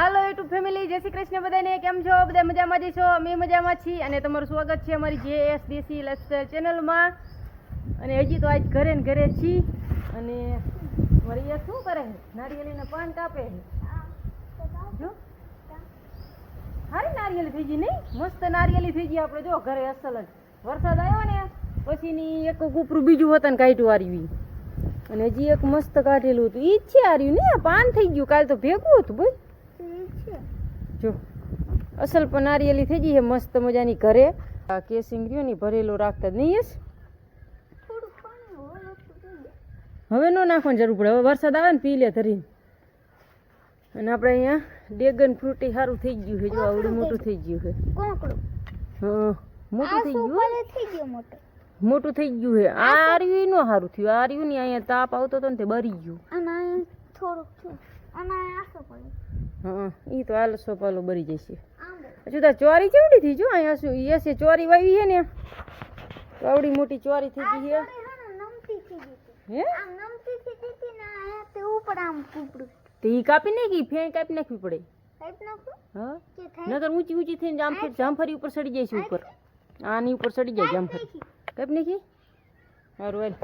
હાલો YouTube family જય શ્રી કૃષ્ણ બધાને, કેમ છો? બધા મજામાં જ છો? અમે મજામાં છીએ અને તમારું સ્વાગત છે અમારી જે એસ દેસી લાઇફસ્ટાઈલ ચેનલમાં અને હજી તો આજ ઘરે ને ઘરે છીએ અને મારી એ શું કરે છે? નારિયેળીને પાન કાપે છે? જો. સારી નારિયેળી થઈ ગઈ નહીં? મસ્ત નારિયેળી થઈ ગઈ આપણે જો ઘરે અસલ જ. વરસાદ આવ્યો ને, પછીની એક કૂપરું બીજું હતું ને કાઢ્યું આર્યું અને હજી એક મસ્ત કાઢેલું હતું. એ જ છે આર્યું ને પાન થઈ ગયું. કાલે તો ભેગું હતું ભાઈ જો અસલ પણ નારિયેલી થઈ ગઈ છે મસ્ત મજાની ઘરે. આ કેસિંગ રહ્યો ને ભરેલો રાખતા જ નહીં યસ? હવે નો નાખવાની જરૂર પડે. હવે વરસાદ આવે ને પી લે ધરીને. અને આપણે અહીંયા ડેગન ફ્રૂટી સારું થઈ ગયું છે જો આવડું મોટું થઈ ગયું છે. હા મોટું થઈ ગયું? મોટું? થઈ ગયું છે. આ આર્યું નો સારું થયું. આર્યું ને અહીંયા તાપ આવતો હતો ને તે બરી ગયું. હા ઈ તો આલસો પાલો બરી જશે. હજુ તો ચોરી કેવડી થઈ જો? અહીંયા શું યસ એ ચોરી વાવી છે ને? આવડી મોટી ચોરી થઈ ગઈ છે. હે તે કાપી નાખી ફેણ કાપી નાખવી પડે. હા. નગર ઊંચી ઊંચી થઈને જામફળી જામફળી ઉપર સડી જાય છે ઉપર. આની ઉપર સડી જાય જામફળી. કાપી નાખી? સારું હાલ.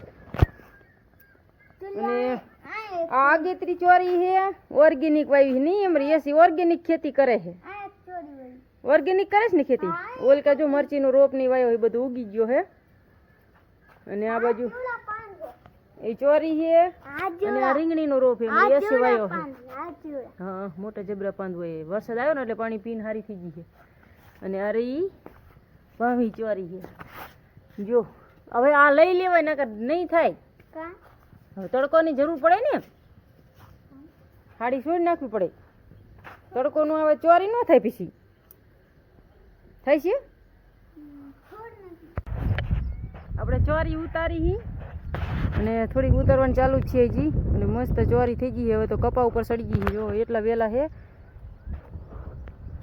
અને આ આગેતરી ચોરી છે ઓર્ગેનિક વાવી નહીં એમ એસી ઓર્ગેનિક ખેતી કરે છે ઓર્ગેનિક કરે છે ને ખેતી? ઓલકા જો મરચીનો રોપ નહીં વાયો એ બધું ઉગી ગયો છે અને આ બાજુ એ ચોરી છે અને આ રીંગણીનો રોપ છે એસી વાયો છે હા મોટા જબરા પાંદ હોય વરસાદ આવ્યો ને એટલે પાણી પીને હારી થઈ ગઈ છે અને અરે ઈ ભાવી ચોરી છે જો હવે આ લઈ લેવાય નકર નહીં થાય. હવે તડકોની જરૂર પડે ને હાડી છોડી નાખવી પડે. તડકોનું હવે ચોરી ન થાય પછી. થાય છે? આપણે ચોરી ઉતારી હી. અને થોડીક ઉતારવાની ચાલુ જ છે હજી. અને મસ્ત ચોરી થઈ ગઈ હવે તો કપા ઉપર સડી ગઈ જો, એટલા વહેલા છે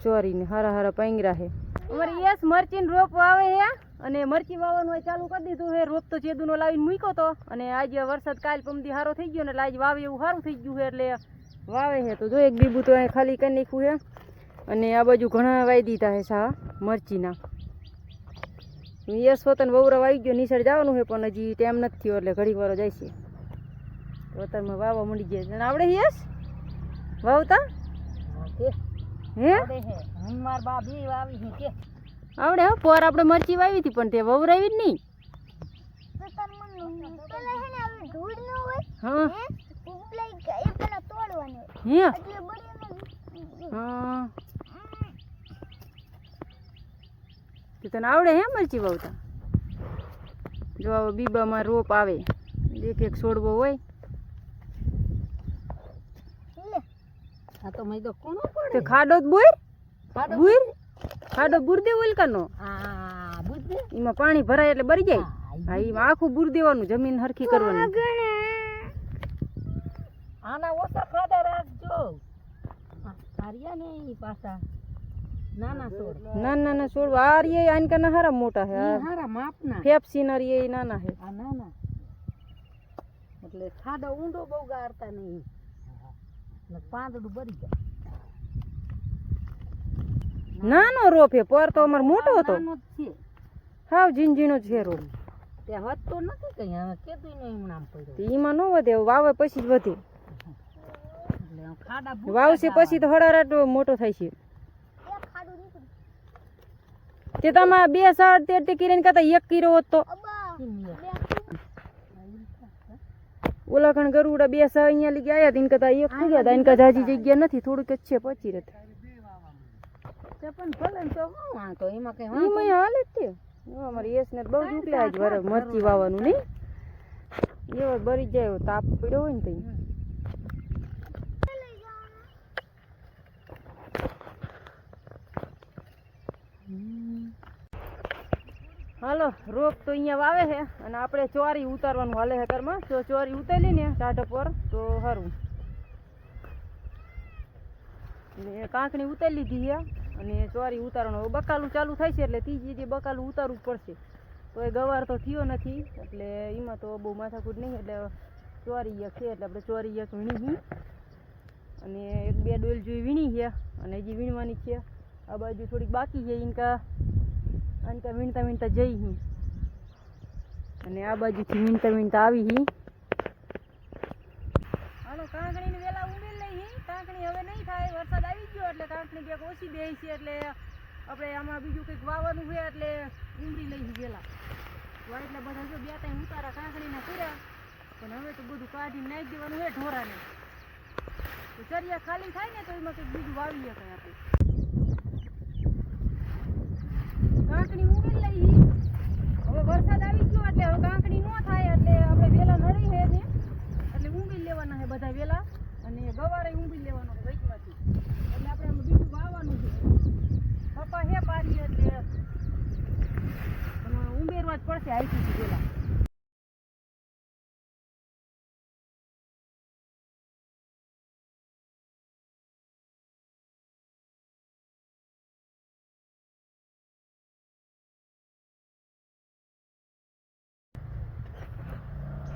ચોરીને હારા હારા પાંગરા છે અમારે યસ મરચીન રોપ વાવે હે અને મરચી વાવવાનું અહીં ચાલુ કરી દીધું હે. રોપ તો ચેદુનો લાવીને મૂક્યો તો અને આજે વરસાદ કાલ પમદી સારો થઈ ગયો ને એટલે આજે વાવે એવું સારું થઈ ગયું છે એટલે વાવે છે તો જો એક બીબું તો અહીં ખાલી કરી નાખ્યું છે અને આ બાજુ ઘણા વાઈ દીધા છે સા મરચીના. યસ વતન વવરા વાવી ગયો નિસળ જવાનું છે પણ હજી ટાઈમ નથી થયો એટલે ઘડી વારો જાય છે. વતનમાં વાવવા મંડી ગયા આવડે યસ? વાવતા? હે. આવડે હો પોર આપણે મરચી વાવી હતી પણ તે વવરાવી જ નહીં. હા હે. હા? તે તને આવડે હે મરચી વાવતા? જો હવે બીબામાં રોપ આવે એક એક છોડવો હોય. તે ખાડો જ બોર બુર? ખાડો બુર દે ઓલકાનો એમાં પાણી ભરાય એટલે બરી જાય. હા એમાં આખું બુર દેવાનું જમીન હરખી કરવાની. આના ઓછા ખાડા રાખજો. હાર્યા ને પાછા. નાના છોડ. નાના છોડવા આ રે આનકા હારા મોટા હે. હારા માપના. ફેફસી ના રે નાના હે. આ નાના. એટલે ખાડો ઊંડો બહુ ગારતા નહીં. પાંદડું ભરી જાય. નાનો રોપ હે પર તો અમાર મોટો હતો. હાવ જીંજીનો છે રોપ તે હતો નથી કઈ હવે કેતું નું હમણાં પડ્યો. એમાં ન વધે વાવે પછી જ વધે. વાવશે પછી તો હળારાટ મોટો થાય છે. તે તમારા બે સાડ તેર તે કિરે કરતા એક કિરો હતો ઓલા ખણ ગરુડા બે સા અહીંયા લઈ ગયા તેન કરતા એક થઈ ગયા એન કરતા હજી જગ્યા નથી થોડુંક જ છે પચી રહે તે પણ ભલે તો હું વાંધો? એમાં કઈ વાંધો એમાં હાલે જ તે. અમારી અમારે ને બહુ દુખલા જ વરે મરચી વાવવાનું નહીં. એવો બરી જાય તાપ પડ્યો હોય ને તઈ. હાલો રોપ તો અહીંયા વાવે છે અને આપણે ચોરી ઉતારવાનું હાલે છે ઘરમાં. તો ચોરી ઉતારી ને ટાઢ પર તો સારું કાંકણી ઉતારી લીધી છે. અને ચોરી ઉતારવાનો બકાલું ચાલુ થાય છે એટલે ત્રીજી જે બકાલું ઉતારવું પડશે, તો એ ગવાર તો થયો નથી, એટલે એમાં તો બહુ માથાકૂટ નહીં, એટલે ચોરી એક છે, એટલે આપણે ચોરી એક વીણી અને એક બે ડોલ જોઈ વીણી છે અને હજી વીણવાની છે. આ બાજુ થોડીક બાકી છે ઇનકા અનકા વીણતા વીણતા જઈ હી. અને આ બાજુથી વીણતા વીણતા આવી હી. આનો કાંકણીની વેલા ઉમેર લઈ હી કાંકણી હવે નહીં થાય વરસાદ આવી ગયો એટલે કાંકણી ક્યાંક ઓછી બેહી છે એટલે આપણે આમાં બીજું કંઈક વાવવાનું હોય એટલે ઉમરી લઈ ગયેલા તો એટલે બધા જો બે ત્રણ ઉતારા કાંકણીના કર્યા, પણ હવે તો બધું કાઢીને નાખી દેવાનું હોય ઢોરાને. તો ચરિયા ખાલી થાય ને તો એમાં કંઈક બીજું વાવીએ કંઈ આપણે. કાંકણી ઉમેર લઈ હવે વરસાદ આવી ગયો એટલે હવે કાંકણી ન થાય એટલે આપણે વેલા નડી છે ને. એટલે ઊંઘી લેવાના છે બધા વેલા. અને ગવારે ઊંઘી લેવાનો છે એટલે આપણે આમાં બીજું વાવવાનું છે. પપ્પા હે પારી એટલે ઉમેરવા જ પડશે આઈથી પેલા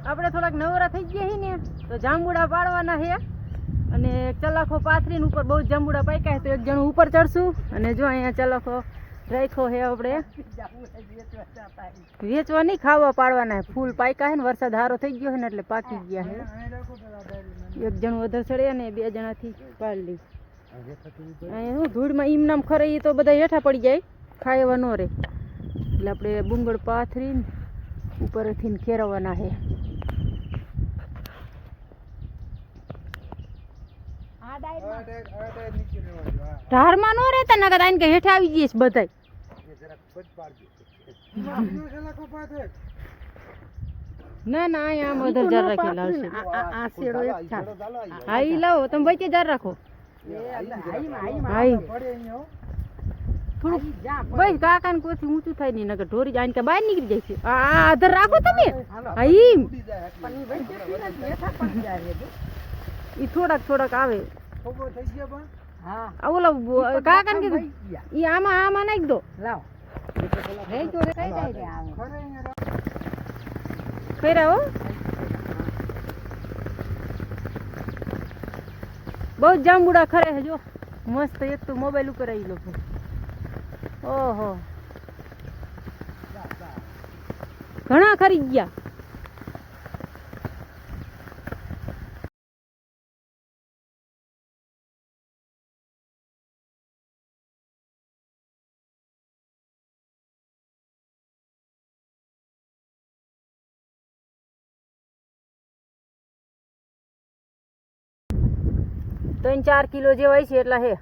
આપણે થોડાક નવરા થઈ ગયા ને, તો જાંબુડા પાડવાના છે અને ચલાખો પાથરીને ઉપર બહુ જાંબુડા પાક્યા તો એક જણું ઉપર ચડશું. અને જો અહીંયા ચલાખો રાખ્યો હે આપણે. વેચવા નહીં ખાવા પાડવાના ફૂલ પાક્યા છે ને, વરસાદ સારો થઈ ગયો છે ને, એટલે પાકી ગયા છે. એક જણું વધારે ચડે ને બે જણાથી પાડી લઈ શું, ધૂળમાં ઈમ નામ ખરે તો બધા હેઠા પડી જાય. ખાય એવા ન રહે. એટલે આપણે બુંગળ પાથરીને ઉપરથી ખેરવવાના છે. ઢારમાં નો રહેતા નકર આઈને કે હેઠે આવી જઈશ બધાય. ના ના અહીંયા આમ વધારે જાર રાખેલા હશે. આ શેડો એક થાય હા ઈ લાવો તમે વચ્ચે જાર રાખો. હા. થોડુંક ભાઈ કાકા ને કોથી ઊંચું થાય નહીં નકર ઢોરી જાય કે બહાર નીકળી જાય છે. આ આધર રાખો તમે. હા એ ઈ થોડાક થોડાક આવે. હા. આ ઓલા બ- કીધું ઈ આમાં આમાં નાખી દો. લાવ. રેજો રે કઈ જાય રે આવે કર્યા હો. બહુ જાંબુડા ખરે છે જો. મસ્ત એક તો મોબાઈલ ઉપર આવી લોકો ઓહો. ઘણા ખરી ગયા. ત્રણ ચાર કિલો જેવા છે એટલા હે.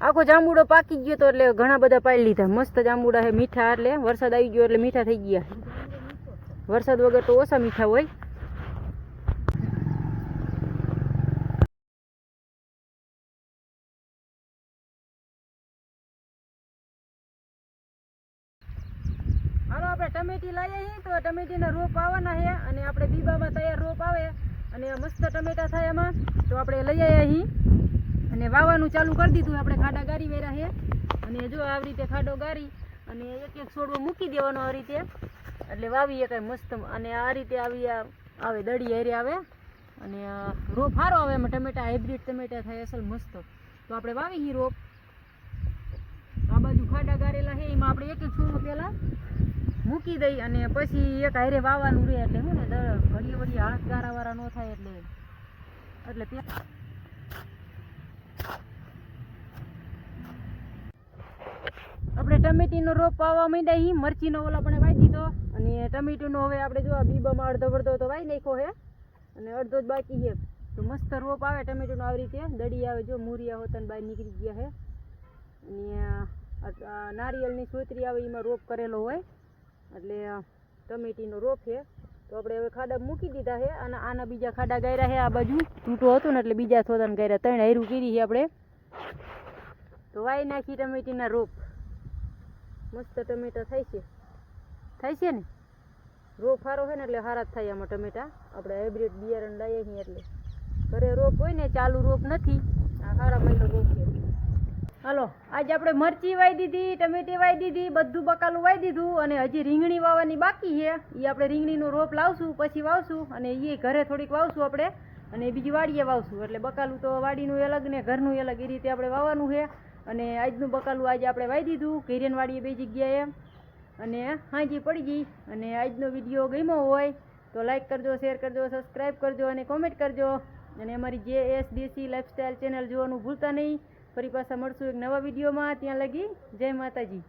આખો જાંબુડો પાકી ગયો તો એટલે ઘણા બધા પાડી લીધા. મસ્ત જાંબુડા હે, મીઠા એટલે. વરસાદ આવી ગયો એટલે મીઠા થઈ ગયા. વરસાદ વગર તો ઓછા મીઠા હોય. હાલો, આપણે ટમેટી છીએ તો ટમેટીના રોપ આવવાના છે અને આપણે બીબામાં તૈયાર રોપ આવે. અને મસ્ત ટમેટા થાય એમાં તો આપણે લઈ આવ્યા અહીં અને વાવવાનું ચાલુ કરી દીધું. આપણે ખાડા ગારી વેરા છે અને જો આવી રીતે ખાડો ગારી અને એક એક છોડવો મૂકી દેવાનો આ રીતે. એટલે વાવીએ કાંઈ મસ્ત. અને આ રીતે આવી આવે, દડી હેરી આવે. અને રોપ સારો આવે. એમાં ટમેટા હાઇબ્રિડ ટમેટા થાય અસલ મસ્ત. તો આપણે વાવી રોપ. આ બાજુ ખાડા ગારેલા છે એમાં આપણે એક એક છોડવો પહેલાં મૂકી દઈ અને પછી એક હારે વાવવાનું રહે એટલે શું ને ઘડી વળી હાથ ગારાવાળા ન થાય એટલે. એટલે તે આપણે ટમેટીનો રોપ વાવવા માંડ્યા હી, મરચીનો ઓલા પણ વાંચી દીધો. અને ટમેટીનો હવે આપણે જો આ બીબામાં અડધો અડધો તો વાઈ નાખ્યો હે. અને અડધો જ બાકી છે તો મસ્ત રોપ આવે ટમેટીનો આવી રીતે. દડી આવે જો, મૂરિયા હોતા બહાર નીકળી ગયા હે. અને નારિયેળની સોતરી આવે એમાં રોપ કરેલો હોય. એટલે ટમેટીનો રોપ છે. તો આપણે હવે ખાડા મૂકી દીધા છે અને આના બીજા ખાડા ગાયરા છે આ બાજુ. તૂટો હતો ને એટલે બીજા થોડા ગાયરા ત્રણ હાયરું કરી છે આપણે. તો વાઈ નાખી ટમેટીના રોપ. મસ્ત ટમેટા થાય છે. થાય છે ને? રોપ સારો છે ને એટલે સારા જ થાય આમાં ટમેટા. આપણે હાઇબ્રિડ બિયારણ લઈએ છીએ એટલે. ઘરે રોપ હોય ને, ચાલુ રોપ નથી. આ સારા મહિનો રોપ છે. હાલો, આજે આપણે મરચી વાઈ દીધી, ટમેટી વાઈ દીધી, બધું બકાલું વાઈ દીધું અને હજી રીંગણી વાવવાની બાકી છે. એ આપણે રીંગણીનો રોપ લાવશું, પછી વાવશું અને એ ઘરે થોડીક વાવશું આપણે અને બીજી વાડીએ વાવશું. એટલે બકાલું તો વાડીનું અલગ ને ઘરનું અલગ એ રીતે આપણે વાવવાનું છે. અને આજનું બકાલું આજે આપણે વાવી દીધું ઘેરેન વાડીએ બે જગ્યાએ. અને હાંજી પડી ગઈ. અને આજનો વીડિયો ગમ્યો હોય તો લાઈક કરજો શેર કરજો સબસ્ક્રાઈબ કરજો અને કોમેન્ટ કરજો. અને અમારી જે એસ દેશી લાઈફસ્ટાઈલ ચેનલ જોવાનું ભૂલતા નહીં. ફરી પાછા મળશું એક નવા વિડીયોમાં. ત્યાં લગી જય માતાજી.